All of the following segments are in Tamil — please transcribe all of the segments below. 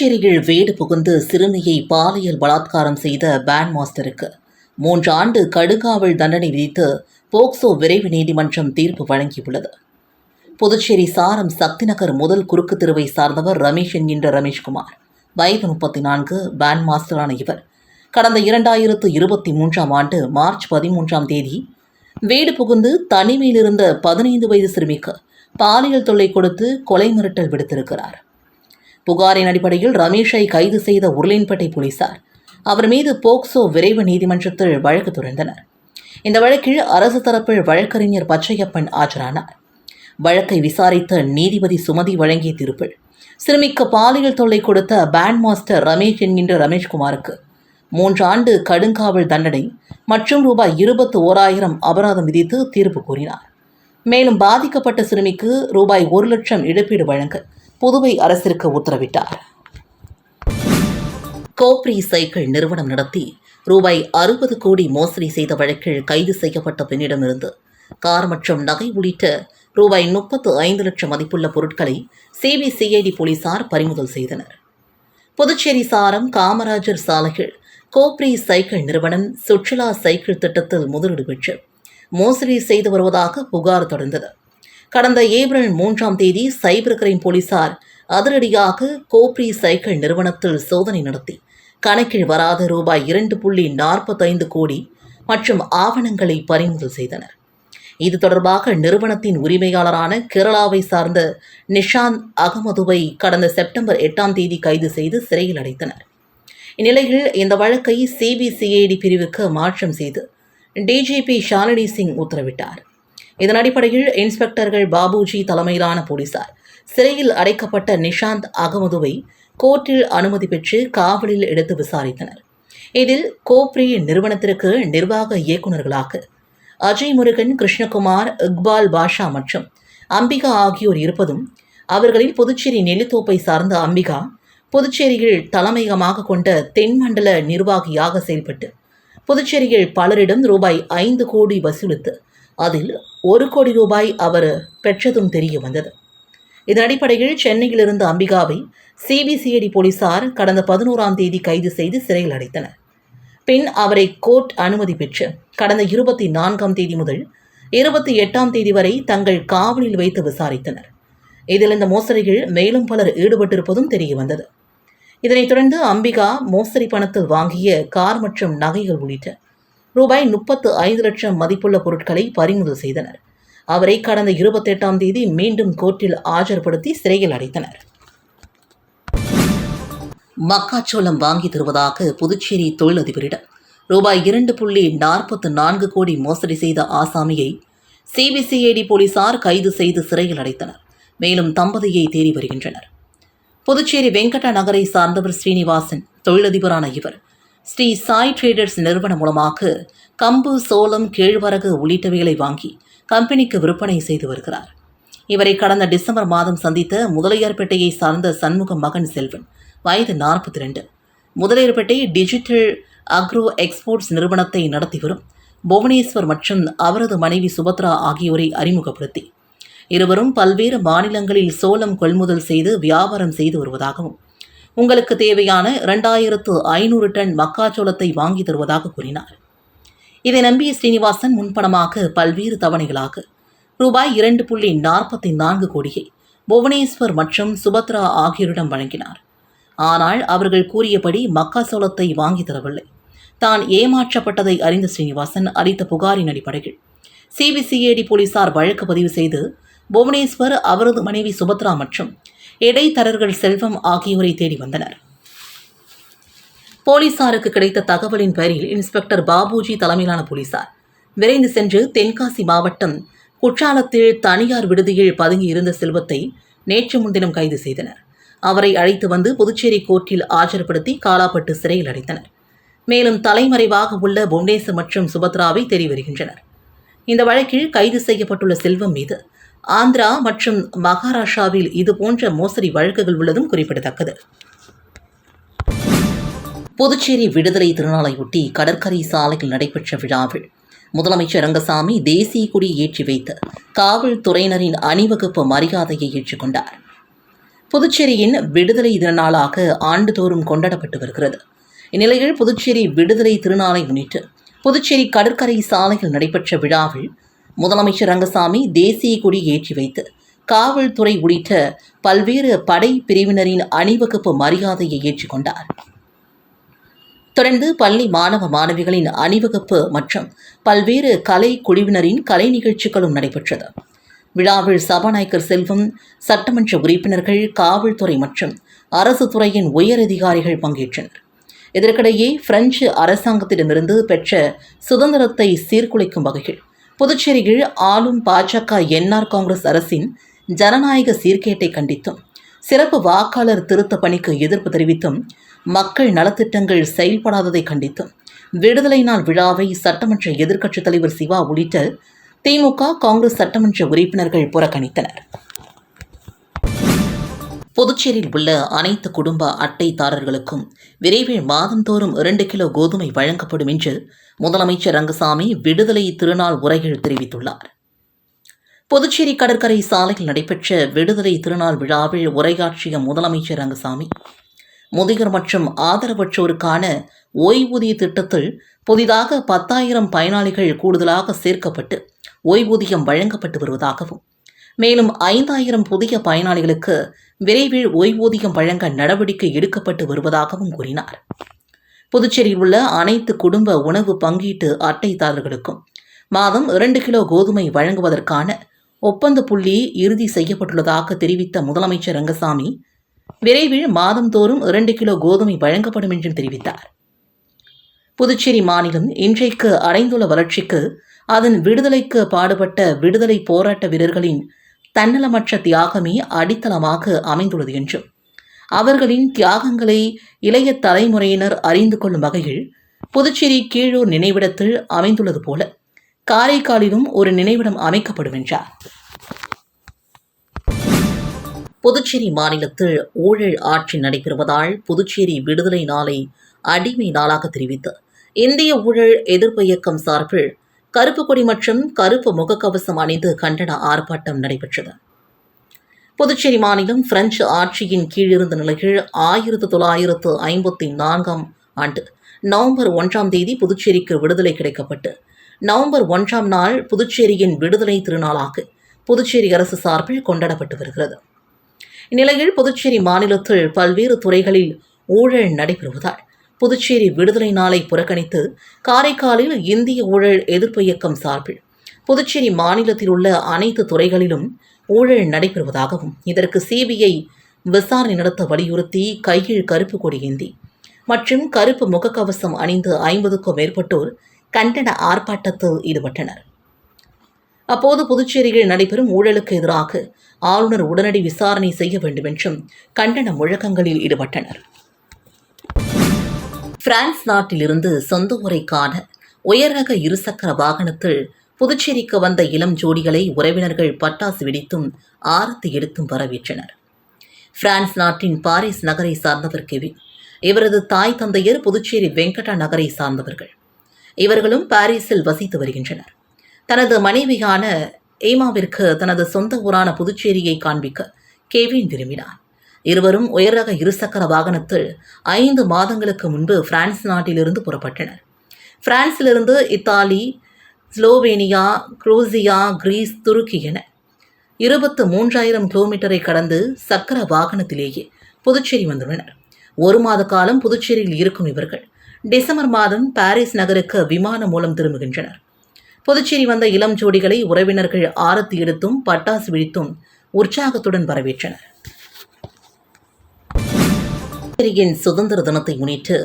புதுச்சேரியில் வீடு புகுந்து சிறுமியை பாலியல் பலாத்காரம் செய்த பேண்ட் மாஸ்டருக்கு. மூன்று ஆண்டு கடுங்காவல் தண்டனை விதித்து போக்சோ விரைவு நீதிமன்றம் தீர்ப்பு வழங்கியுள்ளது. புதுச்சேரி சாரம் சக்திநகர் முதல் குறுக்கு தெருவை சார்ந்தவர் ரமேஷ் என்கின்ற ரமேஷ்குமார். வயது முப்பத்தி நான்கு பேண்ட் மாஸ்டரான இவர். கடந்த இரண்டாயிரத்து இருபத்தி மூன்றாம் ஆண்டு மார்ச் பதிமூன்றாம் தேதி வீடு புகுந்து தனிமையிலிருந்த பதினைந்து வயது சிறுமிக்கு பாலியல் தொல்லை கொடுத்து கொலை மிரட்டல் விடுத்திருக்கிறார். புகாரின் அடிப்படையில் ரமேஷை கைது செய்த உருளின்பேட்டை போலீசார். அவர் மீது போக்சோ விரைவு நீதிமன்றத்தில் வழக்கு தொடர்ந்தனர். இந்த வழக்கில் அரசு தரப்பில் வழக்கறிஞர் பச்சையப்பன் ஆஜரானார். வழக்கை விசாரித்த நீதிபதி சுமதி வழங்கிய தீர்ப்பில் சிறுமிக்கு பாலியல் தொல்லை கொடுத்த பேண்ட் மாஸ்டர் ரமேஷ் என்கின்ற ரமேஷ்குமாருக்கு மூன்று ஆண்டு கடுங்காவல் தண்டனை மற்றும் ரூபாய் இருபத்து ஓராயிரம் அபராதம் விதித்து தீர்ப்பு கூறினார். மேலும் பாதிக்கப்பட்ட சிறுமிக்கு ரூபாய் ஒரு லட்சம் இழப்பீடு வழங்க புதுவை அரசிற்கு உத்தரவிட்டார். கோப்ரி சைக்கிள் நிறுவனம் நடத்தி ரூபாய் அறுபது கோடி மோசடி செய்த வழக்கில் கைது செய்யப்பட்ட பெண்ணிடமிருந்து கார் மற்றும் நகை உள்ளிட்ட ரூபாய் முப்பத்து ஐந்து லட்சம் மதிப்புள்ள பொருட்களை சிபிசிஐடி போலீசார் பறிமுதல் செய்தனர். புதுச்சேரி சாரம் காமராஜர் சாலையில் கோப்ரி சைக்கிள் நிறுவனம் சுற்றுலா சைக்கிள் திட்டத்தில் முதலீடு பெற்று மோசடி செய்து வருவதாக புகார் தொடர்ந்தது. கடந்த ஏப்ரல் மூன்றாம் தேதி சைபர் கிரைம் போலீசார் அதிரடியாக கோப்ரி சைக்கிள் நிறுவனத்தில் சோதனை நடத்தி. கணக்கில் வராத ரூபாய் இரண்டு புள்ளி நாற்பத்தைந்து கோடி மற்றும் ஆவணங்களை பறிமுதல் செய்தனர். இது தொடர்பாக நிறுவனத்தின் உரிமையாளரான கேரளாவை சார்ந்த நிஷாந்த் அகமதுவை கடந்த செப்டம்பர் எட்டாம் தேதி கைது செய்து சிறையில் அடைத்தனர். இந்நிலையில் இந்த வழக்கை சிபிசிஐடி பிரிவுக்கு மாற்றம் செய்து டிஜிபி ஷாலினி சிங் உத்தரவிட்டார். இதன் அடிப்படையில் இன்ஸ்பெக்டர்கள் பாபுஜி தலைமையிலான போலீசார். சிறையில் அடைக்கப்பட்ட நிஷாந்த் அகமதுவை கோர்ட்டில் அனுமதி பெற்று காவலில் எடுத்து விசாரித்தனர். இதில் கோப்ரி நிறுவனத்திற்கு நிர்வாக இயக்குநர்களாக அஜய் முருகன் கிருஷ்ணகுமார் இக்பால் பாஷா மற்றும் அம்பிகா ஆகியோர் இருப்பதும் அவர்களில் புதுச்சேரி நெல்லித்தோப்பை சார்ந்த அம்பிகா புதுச்சேரியில் தலைமையகமாக கொண்ட தென்மண்டல நிர்வாகியாக செயல்பட்டு புதுச்சேரியில் பலரிடம் ரூபாய் ஐந்து கோடி வசூலித்து அதில் ஒரு கோடி ரூபாய் அவர் பெற்றதும் தெரிய வந்தது. இதன் அடிப்படையில் சென்னையிலிருந்து அம்பிகாவை சிபிசிஐடி போலீசார் கடந்த பதினோராம் தேதி கைது செய்து சிறையில் அடைத்தனர். பின் அவரை கோர்ட் அனுமதி பெற்று கடந்த இருபத்தி நான்காம் தேதி முதல் இருபத்தி எட்டாம் தேதி வரை தங்கள் காவலில் வைத்து விசாரித்தனர். இதில் இந்த மோசடிகள் மேலும் பலர் ஈடுபட்டிருப்பதும் தெரிய வந்தது. இதனைத் தொடர்ந்து அம்பிகா மோசடி பணத்தில் வாங்கிய கார் மற்றும் நகைகள் உள்ளிட்ட ரூபாய் முப்பத்து ஐந்து லட்சம் மதிப்புள்ள பொருட்களை பறிமுதல் செய்தனர். அவரை கடந்த இருபத்தெட்டாம் தேதி மீண்டும் கோர்ட்டில் ஆஜர்படுத்தி சிறையில் அடைத்தனர். மக்காச்சோளம் வாங்கி தருவதாக புதுச்சேரி தொழிலதிபரிடம் ரூபாய் இரண்டு புள்ளி நாற்பத்து நான்கு கோடி மோசடி செய்த ஆசாமியை சிபிசிஐடி போலீசார் கைது செய்து சிறையில் அடைத்தனர். மேலும் தம்பதியை தேடி வருகின்றனர். புதுச்சேரி வெங்கட நகரை சார்ந்தவர் ஸ்ரீனிவாசன் தொழிலதிபரான இவர் ஸ்ரீ சாய் ட்ரேடர்ஸ் நிறுவனம் மூலமாக கம்பு சோளம் கேழ்வரகு உள்ளிட்டவைகளை வாங்கி கம்பெனிக்கு விற்பனை செய்து வருகிறார். இவரை கடந்த டிசம்பர் மாதம் சந்தித்த முதலியார்பேட்டையை சார்ந்த சண்முக மகன் செல்வன் வயது நாற்பத்தி ரெண்டு முதலியார்பேட்டை டிஜிட்டல் அக்ரோ எக்ஸ்போர்ட்ஸ் நிறுவனத்தை நடத்தி வரும் புவனேஸ்வர் மற்றும் அவரது மனைவி சுபத்ரா ஆகியோரை அறிமுகப்படுத்தி. இருவரும் பல்வேறு மாநிலங்களில் சோளம் கொள்முதல் செய்து வியாபாரம் செய்து வருவதாகவும் உங்களுக்கு தேவையான இரண்டாயிரத்து ஐநூறு டன் மக்காச்சோளத்தை வாங்கி தருவதாக கூறினார். இதை நம்பிய ஸ்ரீனிவாசன் முன்பணமாக பல்வேறு தவணைகளாக ரூபாய் இரண்டு புள்ளி நாற்பத்தி நான்கு கோடியை புவனேஸ்வர் மற்றும் சுபத்ரா ஆகியோரிடம் வழங்கினார். ஆனால் அவர்கள் கூறியபடி மக்காச்சோளத்தை வாங்கி தரவில்லை. தான் ஏமாற்றப்பட்டதை அறிந்த ஸ்ரீனிவாசன் அளித்த புகாரின் அடிப்படையில் சிபிசிஐடி போலீசார் வழக்கு பதிவு செய்து புவனேஸ்வர் அவரது மனைவி சுபத்ரா மற்றும் இடைத்தரர்கள் செல்வம் ஆகியோரை தேடி வந்தனர். போலீசாருக்கு கிடைத்த தகவலின் பேரில் இன்ஸ்பெக்டர் பாபுஜி தலைமையிலான போலீசார் விரைந்து சென்று தென்காசி மாவட்டம் குற்றாலத்தில் தனியார் விடுதியில் பதுங்கி இருந்த செல்வத்தை நேற்று முன்தினம் கைது செய்தனர். அவரை அழைத்து வந்து புதுச்சேரி கோர்ட்டில் ஆஜர்படுத்தி காலாப்பட்டு சிறையில் அடைத்தனர். மேலும் தலைமறைவாக உள்ள புவனேசர் மற்றும் சுபத்ராவை தேடி வருகின்றனர். இந்த வழக்கில் கைது செய்யப்பட்டுள்ள செல்வம் மீது ஆந்திரா மற்றும் மகாராஷ்டிராவில் இதுபோன்ற மோசடி வழக்குகள் உள்ளதும் குறிப்பிடத்தக்கது. புதுச்சேரி விடுதலை திருநாளையொட்டி கடற்கரை சாலையில் நடைபெற்ற விழாவில் முதலமைச்சர் ரங்கசாமி தேசிய கொடி ஏற்றி வைத்து காவல்துறையினரின் அணிவகுப்பு மரியாதையை ஏற்றுக்கொண்டார். புதுச்சேரியின் விடுதலை திருநாளாக ஆண்டுதோறும் கொண்டாடப்பட்டு வருகிறது. இந்நிலையில் புதுச்சேரி விடுதலை திருநாளை முன்னிட்டு புதுச்சேரி கடற்கரை சாலையில் நடைபெற்ற விழாவில் முதலமைச்சர் ரங்கசாமி தேசிய கொடி ஏற்றி வைத்து காவல்துறை உள்ளிட்ட பல்வேறு படை பிரிவினரின் அணிவகுப்பு மரியாதையை ஏற்றுக்கொண்டார் தொடர்ந்து பள்ளி மாணவ மாணவிகளின் அணிவகுப்பு மற்றும் பல்வேறு கலை குழுவினரின் கலை நிகழ்ச்சிகளும் நடைபெற்றது. விழாவில் சபாநாயகர் செல்வம் சட்டமன்ற உறுப்பினர்கள் காவல்துறை மற்றும் அரசு துறையின் உயரதிகாரிகள் பங்கேற்றனர். இதற்கிடையே பிரெஞ்சு அரசாங்கத்திடமிருந்து பெற்ற சுதந்திரத்தை சீர்குலைக்கும் வகையில் புதுச்சேரியில் ஆளும் பாஜக என்ஆர் காங்கிரஸ் அரசின் ஜனநாயக சீர்கேட்டை கண்டித்தும் சிறப்பு வாக்காளர் திருத்த பணிக்கு எதிர்ப்பு தெரிவித்தும் மக்கள் நலத்திட்டங்கள் செயல்படாததை கண்டித்தும் விடுதலை நாள் விழாவை சட்டமன்ற எதிர்க்கட்சித் தலைவர் சிவா உள்ளிட்ட திமுக காங்கிரஸ் சட்டமன்ற உறுப்பினர்கள் புறக்கணித்தனர். புதுச்சேரியில் உள்ள அனைத்து குடும்ப அட்டைதாரர்களுக்கும் விரைவில் மாதந்தோறும் இரண்டு கிலோ கோதுமை வழங்கப்படும் என்று முதலமைச்சர் ரங்கசாமி விடுதலை திருநாள் உரையில் தெரிவித்துள்ளார். புதுச்சேரி கடற்கரை சாலையில் நடைபெற்ற விடுதலை திருநாள் விழாவில் உரையாற்றிய முதலமைச்சர் ரங்கசாமி முதியோர் மற்றும் ஆதரவற்றோருக்கான ஓய்வூதிய திட்டத்தில் புதிதாக பத்தாயிரம் பயனாளிகள் கூடுதலாக சேர்க்கப்பட்டு ஓய்வூதியம் வழங்கப்பட்டு வருவதாகவும் மேலும் ஐந்தாயிரம் புதிய பயனாளிகளுக்கு விரைவில் ஓய்வூதியம் வழங்க நடவடிக்கை எடுக்கப்பட்டு வருவதாகவும் கூறினார். புதுச்சேரியில் உள்ள அனைத்து குடும்ப உணவு பங்கீட்டு அட்டைதாரர்களுக்கும் மாதம் இரண்டு கிலோ கோதுமை வழங்குவதற்கான ஒப்பந்த புள்ளி இறுதி செய்யப்பட்டுள்ளதாக தெரிவித்த முதலமைச்சர் ரங்கசாமி விரைவில் மாதந்தோறும் இரண்டு கிலோ கோதுமை வழங்கப்படும் என்றும் தெரிவித்தார். புதுச்சேரி மாநிலம் இன்றைக்கு அடைந்துள்ள வளர்ச்சிக்கு அதன் விடுதலைக்கு பாடுபட்ட விடுதலை போராட்ட வீரர்களின் தன்னலமற்ற தியாகமே அடித்தளமாக அமைந்துள்ளது என்றும் அவர்களின் தியாகங்களை இளைய தலைமுறையினர் அறிந்து கொள்ளும் வகையில் புதுச்சேரி கீழூர் நினைவிடத்தில் அமைந்துள்ளது போல காரைக்காலிலும் ஒரு நினைவிடம் அமைக்கப்படும் என்றார். புதுச்சேரி மாநிலத்தில் ஊழல் ஆட்சி நடைபெறுவதால் புதுச்சேரி விடுதலை நாளை அடிமை நாளாக தெரிவித்து இந்திய ஊழல் எதிர்ப்பு இயக்கம் சார்பில் கருப்பு கொடி மற்றும் கருப்பு முகக்கவசம் அணிந்து கண்டன ஆர்ப்பாட்டம் நடைபெற்றது. புதுச்சேரி மாநிலம் பிரெஞ்சு ஆட்சியின் கீழ் இருந்த நிலையில் ஆயிரத்து தொள்ளாயிரத்து ஐம்பத்தி நான்காம் ஆண்டு நவம்பர் ஒன்றாம் தேதி புதுச்சேரிக்கு விடுதலை கிடைக்கப்பட்டு நவம்பர் ஒன்றாம் நாள் புதுச்சேரியின் விடுதலை திருநாளாக புதுச்சேரி அரசு சார்பில் கொண்டாடப்பட்டு வருகிறது. இந்நிலையில் புதுச்சேரி மாநிலத்தில் பல்வேறு துறைகளில் ஊழல் நடைபெறுவதால் புதுச்சேரி விடுதலை நாளை புறக்கணித்து காரைக்காலில் இந்திய ஊழல் எதிர்ப்பு இயக்கம் சார்பில். புதுச்சேரி மாநிலத்தில் உள்ள அனைத்து துறைகளிலும் ஊழல் நடைபெறுவதாகவும் இதற்கு சிபிஐ விசாரணை நடத்த வலியுறுத்தி கையில் கருப்பு கொடி ஏந்தி மற்றும் கருப்பு முகக்கவசம் அணிந்து ஐம்பதுக்கும் மேற்பட்டோர் கண்டன ஆர்ப்பாட்டத்தில் ஈடுபட்டனர். அப்போது புதுச்சேரியில் நடைபெறும் ஊழலுக்கு எதிராக ஆளுநர் உடனடி விசாரணை செய்ய வேண்டுமென்றும் கண்டன முழக்கங்களில் ஈடுபட்டனர். பிரான்ஸ் நாட்டிலிருந்து சொந்த ஊரைக்கான உயர்ரக இருசக்கர வாகனத்தில் புதுச்சேரிக்கு வந்த இளம் ஜோடிகளை உறவினர்கள் பட்டாசு வெடித்தும் ஆரத்து எடுத்தும் வரவேற்றனர். பிரான்ஸ் நாட்டின் பாரிஸ் நகரை சார்ந்தவர் கெவின் இவரது தாய் தந்தையர் புதுச்சேரி வெங்கடா நகரை சார்ந்தவர்கள். இவர்களும் பாரிஸில் வசித்து வருகின்றனர். தனது மனைவியான ஏமாவிற்கு தனது சொந்த ஊரான புதுச்சேரியை காண்பிக்க கெவின் விரும்பினார். இருவரும் உயர்ரக இருசக்கர வாகனத்தில் ஐந்து மாதங்களுக்கு முன்பு பிரான்ஸ் நாட்டிலிருந்து புறப்பட்டனர். பிரான்சிலிருந்து இத்தாலி ஸ்லோவேனியா குரோசியா கிரீஸ் துருக்கி என இருபத்து மூன்றாயிரம் கிலோமீட்டரை கடந்து சக்கர வாகனத்திலேயே புதுச்சேரி வந்துள்ளனர். ஒரு மாத காலம் புதுச்சேரியில் இருக்கும் இவர்கள் டிசம்பர் மாதம் பாரிஸ் நகருக்கு விமானம் மூலம் திரும்புகின்றனர். புதுச்சேரி வந்த இளம் ஜோடிகளை உறவினர்கள் ஆரத்தி எடுத்தும் பட்டாசு வெடித்தும் உற்சாகத்துடன் வரவேற்றனர். பாண்டிச்சேரியின் சுதந்திர தினத்தை முன்னிட்டு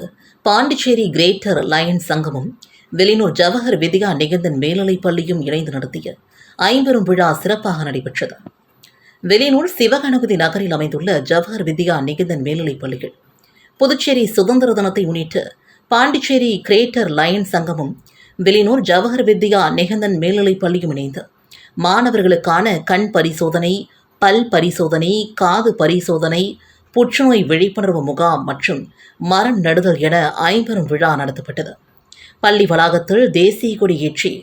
பாண்டிச்சேரி கிரேட்டர் லயன்ஸ் சங்கமும் வெளியூர் ஜவஹர் வித்யா நிகந்தன் மேல்நிலைப் பள்ளியும் இணைந்து நடத்திய ஐம்பெரும் விழா சிறப்பாக நடைபெற்றது. வெளிநூல் சிவகணபதி நகரில் அமைந்துள்ள ஜவஹர் வித்யா நிகந்தன் மேல்நிலைப் பள்ளியில் புதுச்சேரி சுதந்திர தினத்தை முன்னிட்டு பாண்டிச்சேரி கிரேட்டர் லயன்ஸ் சங்கமும் வெளினூர் ஜவஹர் வித்யா நிகந்தன் மேல்நிலைப் பள்ளியும் இணைந்து மாணவர்களுக்கான கண் பரிசோதனை பல் பரிசோதனை காது பரிசோதனை புற்றுநோய் விழிப்புணர்வு முகாம் மற்றும் மரம் நடுதல் என ஐம்பெரும் விழா நடத்தப்பட்டது. பள்ளி வளாகத்தில் தேசிய கொடி ஏற்றி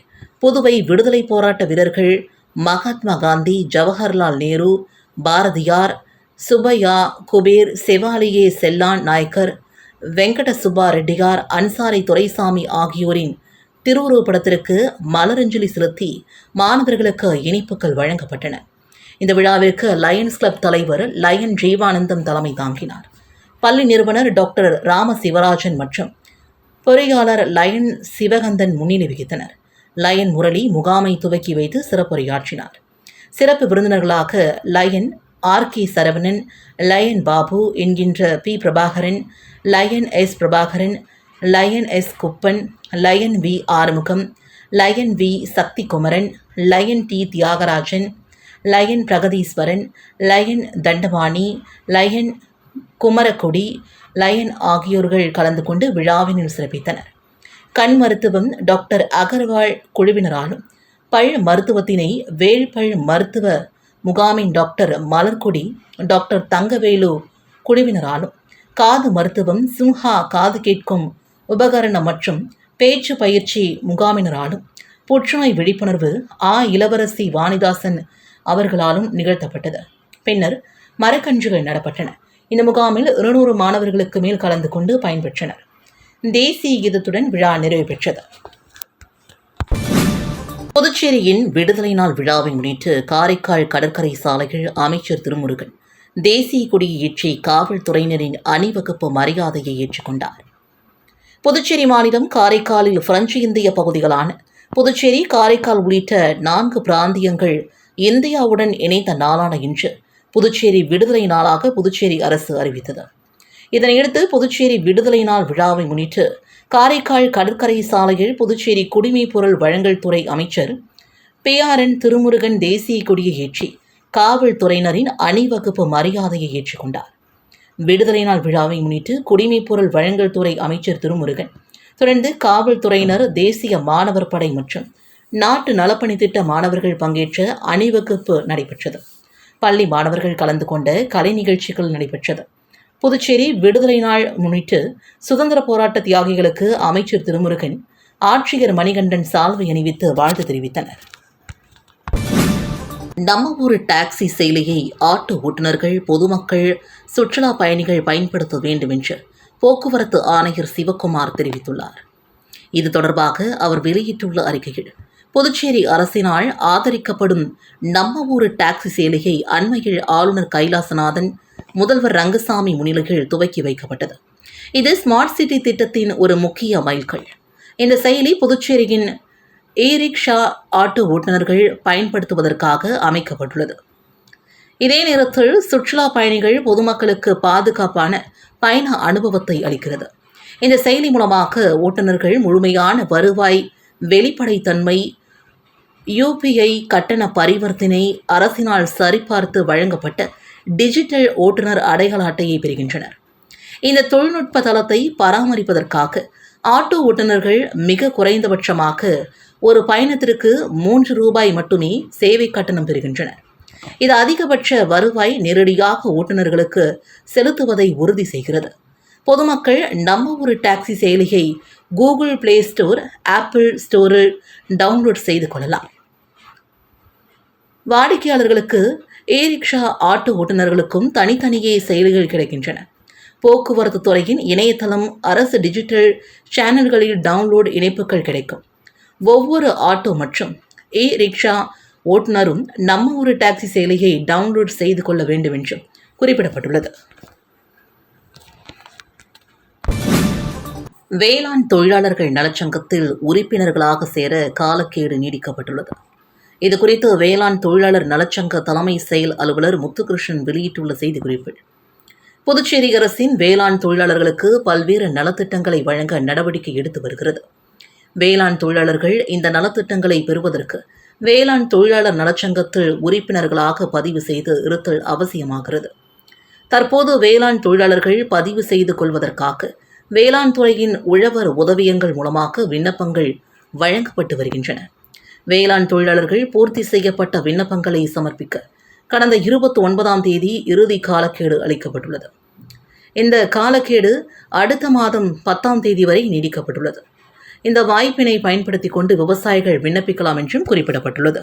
புதுவை விடுதலை போராட்ட வீரர்கள் மகாத்மா காந்தி ஜவஹர்லால் நேரு பாரதியார் சுபையா குபேர் செவாலியே செல்லான் நாயக்கர் வெங்கட சுப்பா ரெட்டியார் அன்சாரி துரைசாமி ஆகியோரின் திருவுருவப்படத்திற்கு மலரஞ்சலி செலுத்தி மாணவர்களுக்கு இனிப்புகள் வழங்கப்பட்டன. இந்த விழாவிற்கு லயன்ஸ் கிளப் தலைவர் லயன் ஜீவானந்தம் தலைமை தாங்கினார். பள்ளி நிறுவனர் டாக்டர் ராம சிவராஜன் மற்றும் பொறியாளர் லயன் சிவகந்தன் முன்னிலை வகித்தனர். லயன் முரளி முகாமை துவக்கி வைத்து சிறப்புரையாற்றினார். சிறப்பு விருந்தினர்களாக lion R K Saravanan lion Babu என்கின்ற P Prabhakaran lion S Prabhakaran lion S Kuppan lion V Arumugam lion V Sakthi Kumaran lion T Thiyagarajan lion Pragatheeswaran lion Thandapani lion Kumarakudi lion ஆகியோர்கள் கலந்து கொண்டு விழாவினில் சிறப்பித்தனர். கண் மருத்துவம் டாக்டர் அகர்வால் குழுவினராலும் பல் மருத்துவத்தினை வேள்பல் மருத்துவ முகாமின் டாக்டர் மலர்கொடி டாக்டர் தங்கவேலு குழுவினராலும் காது மருத்துவம் சிம்ஹா காது கேட்கும் உபகரணம் மற்றும் பேச்சு பயிற்சி முகாமினராலும் புற்றுநோய் விழிப்புணர்வு ஆ இளவரசி வாணிதாசன் அவர்களாலும் நிகழ்த்தப்பட்டது. பின்னர் மரக்கன்றுகள் நடப்பட்டன. இந்த முகாமில் இருநூறு மாணவர்களுக்கு மேல் கலந்து கொண்டு பயன்பெற்றனர். தேசிய கீதத்துடன் விழா நிறைவு பெற்றது. புதுச்சேரியின் விடுதலை நாள் விழாவை முன்னிட்டு காரைக்கால் கடற்கரை சாலையில் அமைச்சர் திருமுருகன் தேசிய கொடியை ஏற்றி காவல்துறையினரின் அணிவகுப்பு மரியாதையை ஏற்றுக்கொண்டார். புதுச்சேரி மாநிலம் காரைக்காலில் பிரெஞ்சு இந்திய பகுதிகளான புதுச்சேரி காரைக்கால் உள்ளிட்ட நான்கு பிராந்தியங்கள் இந்தியாவுடன் இணைந்த நாளான இன்று புதுச்சேரி விடுதலை நாளாக புதுச்சேரி அரசு அறிவித்தது. இதனையடுத்து புதுச்சேரி விடுதலை நாள் விழாவை முன்னிட்டு காரைக்கால் கடற்கரை சாலையில் புதுச்சேரி குடிமைப் பொருள் வழங்கல் துறை அமைச்சர் பி ஆர் என் திருமுருகன் தேசிய கொடியை ஏற்றி காவல்துறையினரின் அணிவகுப்பு மரியாதையை ஏற்றுக்கொண்டார் விடுதலை நாள் விழாவை முன்னிட்டு குடிமைப் பொருள் வழங்கல் துறை அமைச்சர் திருமுருகன் தொடர்ந்து காவல்துறையினர் தேசிய மாணவர் படை மற்றும் நாட்டு நலப்பணி திட்ட மாணவர்கள் பங்கேற்ற அணிவகுப்பு நடைபெற்றது. பள்ளி மாணவர்கள் கலந்து கொண்ட கலை நிகழ்ச்சிகள் நடைபெற்றது. புதுச்சேரி விடுதலை நாள் முன்னிட்டு சுதந்திர போராட்ட தியாகிகளுக்கு அமைச்சர் திருமுருகன் ஆட்சியர் மணிகண்டன் சால்வை அணிவித்து வாழ்த்து தெரிவித்தனர். நம்ம ஊர் டாக்ஸி செயலியை ஆட்டோ ஓட்டுநர்கள் பொதுமக்கள் சுற்றுலா பயணிகள் பயன்படுத்த வேண்டும் என்று போக்குவரத்து ஆணையர் சிவக்குமார் தெரிவித்துள்ளார். இது தொடர்பாக அவர் வெளியிட்டுள்ள அறிக்கையில் புதுச்சேரி அரசினால் ஆதரிக்கப்படும் நம்ம ஊர் டாக்ஸி சேலையை அண்மையில் ஆளுநர் கைலாசநாதன் முதல்வர் ரங்கசாமி முன்னிலையில் துவக்கி வைக்கப்பட்டது. இது ஸ்மார்ட் சிட்டி திட்டத்தின் ஒரு முக்கிய மைல்கல். இந்த செயலி புதுச்சேரியின் இ ரிக்ஷா ஆட்டோ ஓட்டுநர்கள் பயன்படுத்துவதற்காக அமைக்கப்பட்டுள்ளது. இதே நேரத்தில் சுற்றுலா பயணிகள் பொதுமக்களுக்கு பாதுகாப்பான பயண அனுபவத்தை அளிக்கிறது. இந்த செயலி மூலமாக ஓட்டுநர்கள் முழுமையான வருவாய் வெளிப்படைத்தன்மை யூபிஐ கட்டண பரிவர்த்தனை அரசினால் சரிபார்த்து வழங்கப்பட்ட டிஜிட்டல் ஓட்டுநர் அடையாள அட்டையை பெறுகின்றனர். இந்த தொழில்நுட்ப தளத்தை பராமரிப்பதற்காக ஆட்டோ ஓட்டுநர்கள் மிக குறைந்தபட்சமாக ஒரு பயணத்திற்கு மூன்று ரூபாய் மட்டுமே சேவை கட்டணம் பெறுகின்றனர். இது அதிகபட்ச வருவாய் நேரடியாக ஓட்டுநர்களுக்கு செலுத்துவதை உறுதி செய்கிறது. பொதுமக்கள் நம்ம ஒரு டாக்ஸி செயலியை கூகுள் பிளே ஸ்டோர் ஆப்பிள் ஸ்டோரில் டவுன்லோட் செய்து கொள்ளலாம். வாடிக்கையாளர்களுக்கு ஏ ரிக்ஷா ஆட்டோ ஓட்டுநர்களுக்கும் தனித்தனியே செயலிகள் கிடைக்கின்றன. போக்குவரத்து துறையின் இணையதளம் அரசு டிஜிட்டல் சேனல்களில் டவுன்லோட் இணைப்புகள் கிடைக்கும். ஒவ்வொரு ஆட்டோ மற்றும் ஏ ரிக்ஷா ஓட்டுநரும் நம்ம ஒரு டாக்ஸி செயலியை டவுன்லோட் செய்து கொள்ள வேண்டும் என்றும் குறிப்பிடப்பட்டுள்ளது. வேளாண் தொழிலாளர்கள் நலச்சங்கத்தில் உறுப்பினர்களாக சேர காலக்கேடு நீடிக்கப்பட்டுள்ளது. இதுகுறித்து வேளாண் தொழிலாளர் நலச்சங்க தலைமை செயல் அலுவலர் முத்துகிருஷ்ணன் வெளியிட்டுள்ள செய்திக்குறிப்பில் புதுச்சேரி அரசின் வேளாண் தொழிலாளர்களுக்கு பல்வேறு நலத்திட்டங்களை வழங்க நடவடிக்கை எடுத்து வருகிறது. வேளாண் தொழிலாளர்கள் இந்த நலத்திட்டங்களை பெறுவதற்கு வேளாண் தொழிலாளர் நலச்சங்கத்தில் உறுப்பினர்களாக பதிவு செய்து இருத்தல் அவசியமாகிறது. தற்போது வேளாண் தொழிலாளர்கள் பதிவு செய்து கொள்வதற்காக வேளாண் துறையின் உழவர் உதவியங்கள் மூலமாக விண்ணப்பங்கள் வழங்கப்பட்டு வருகின்றன. வேளாண் தொழிலாளர்கள் பூர்த்தி செய்யப்பட்ட விண்ணப்பங்களை சமர்ப்பிக்க கடந்த இருபத்தி ஒன்பதாம் தேதி இறுதி காலக்கேடு அளிக்கப்பட்டுள்ளது. இந்த காலக்கேடு அடுத்த மாதம் பத்தாம் தேதி வரை நீடிக்கப்பட்டுள்ளது. இந்த வாய்ப்பினை பயன்படுத்தி கொண்டு விவசாயிகள் விண்ணப்பிக்கலாம் என்றும் குறிப்பிடப்பட்டுள்ளது.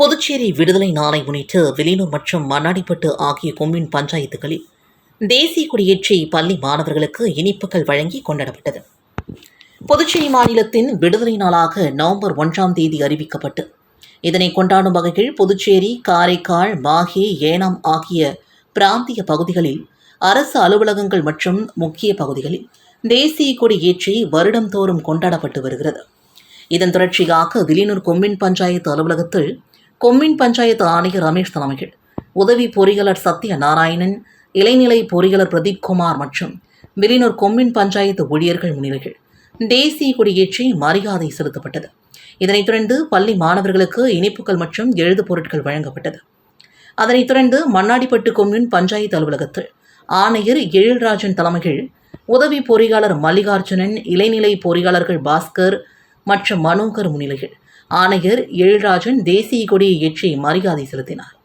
புதுச்சேரி விடுதலை நாளை முன்னிட்டு வெளியூர் மற்றும் மண்ணாடிப்பட்டு ஆகிய கொம்யூன் பஞ்சாயத்துகளில் தேசிய கொடியேற்றி பள்ளி மாணவர்களுக்கு இனிப்புகள் வழங்கி கொண்டாடப்பட்டது. புதுச்சேரி மாநிலத்தின் விடுதலை நாளாக நவம்பர் ஒன்றாம் தேதி அறிவிக்கப்பட்டு இதனை கொண்டாடும் வகையில் புதுச்சேரி காரைக்கால் மாஹே ஏனாம் ஆகிய பிராந்திய பகுதிகளில் அரசு அலுவலகங்கள் மற்றும் முக்கிய பகுதிகளில் தேசிய கொடி ஏற்றி வருடந்தோறும் கொண்டாடப்பட்டு வருகிறது. இதன் தொடர்ச்சியாக விலினூர் கொம்மின் பஞ்சாயத்து அலுவலகத்தில் கொம்மின் பஞ்சாயத்து ஆணையர் ரமேஷ் தலைமையில் உதவி பொறியாளர் சத்ய நாராயணன் இளைநிலை பொறியாளர் பிரதீப் குமார் மற்றும் விலினூர் கொம்மின் பஞ்சாயத்து ஊழியர்கள் முன்னிலையில் தேசிய கொடியேற்றி மரியாதை செலுத்தப்பட்டது. இதனைத் தொடர்ந்து பள்ளி மாணவர்களுக்கு இனிப்புகள் மற்றும் எழுது பொருட்கள் வழங்கப்பட்டது. அதனைத் தொடர்ந்து மண்ணாடிப்பட்டு கொம்யூன் பஞ்சாயத்து அலுவலகத்தில் ஆணையர் எழில்ராஜன் தலைமையில் உதவி பொறியாளர் மல்லிகார்ஜுனன் இளைநிலை பொறியாளர்கள் பாஸ்கர் மற்றும் மனோகர் முன்னிலையில் ஆணையர் எழில்ராஜன் தேசிய கொடியை ஏற்றி மரியாதை செலுத்தினார்.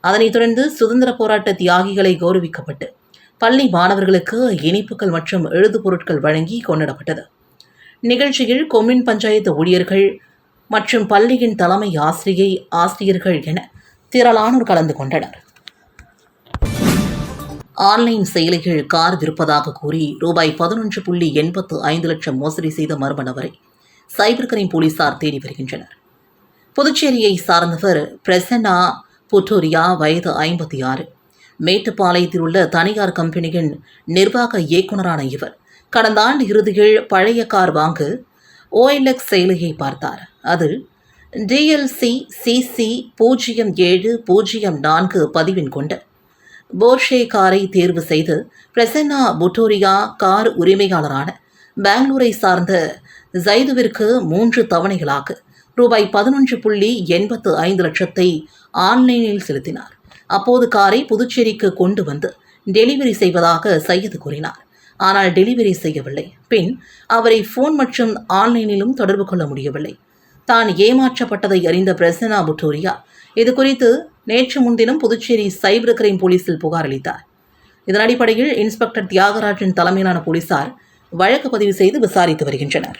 அதனைத் தொடர்ந்து சுதந்திர போராட்ட தியாகிகளை கௌரவிக்கப்பட்டு பள்ளி மாணவர்களுக்கு இனிப்புகள் மற்றும் எழுது பொருட்கள் வழங்கி கொண்டாடப்பட்டது. நிகழ்ச்சியில் கொம்யூன் பஞ்சாயத்து ஊழியர்கள் மற்றும் பள்ளியின் தலைமை ஆசிரியை ஆசிரியர்கள் என திரளானோர் கலந்து கொண்டனர். ஆன்லைன் செயலிகள் கார் விற்பதாக கூறி ரூபாய் பதினொன்று புள்ளி எண்பத்து ஐந்து லட்சம் மோசடி செய்த மர்ம நபரை சைபர் கிரைம் போலீசார் தேடி வருகின்றனர். புதுச்சேரியை சார்ந்தவர் பிரசன்னா புட்டோரியா வயது ஐம்பத்தி ஆறு. மேட்டுப்பாளையத்தில் உள்ள தனியார் கம்பெனியின் நிர்வாக இயக்குநரான இவர் கடந்த ஆண்டு இறுதியில் பழைய கார் வாங்க ஓஎல்எக்ஸ் செயலியை பார்த்தார். அது டிஎல்சி சிசி பூஜ்ஜியம் ஏழு பூஜ்ஜியம் நான்கு பதிவின் கொண்ட போர்ஷே காரை தேர்வு செய்து பிரசன்னா புட்டோரியா கார் உரிமையாளரான பெங்களூரை சார்ந்த ஜைதுவிற்கு மூன்று தவணைகளாக ரூபாய் பதினொன்று புள்ளி எண்பத்து ஐந்து லட்சத்தை ஆன்லைனில் செலுத்தினார். அப்போது காரை புதுச்சேரிக்கு கொண்டு வந்து டெலிவரி செய்வதாக சையது கூறினார். ஆனால் டெலிவரி செய்யவில்லை. பின் அவரை ஃபோன் மற்றும் ஆன்லைனிலும் தொடர்பு கொள்ள முடியவில்லை. தான் ஏமாற்றப்பட்டதை அறிந்த பிரசனா புட்டோரியா இது குறித்து நேற்று முன்தினம் புதுச்சேரி சைபர் கிரைம் போலீசில் புகார் அளித்தார். இதன் அடிப்படையில் இன்ஸ்பெக்டர் தியாகராஜன் தலைமையிலான போலீசார் வழக்கு பதிவு செய்து விசாரித்து வருகின்றனர்.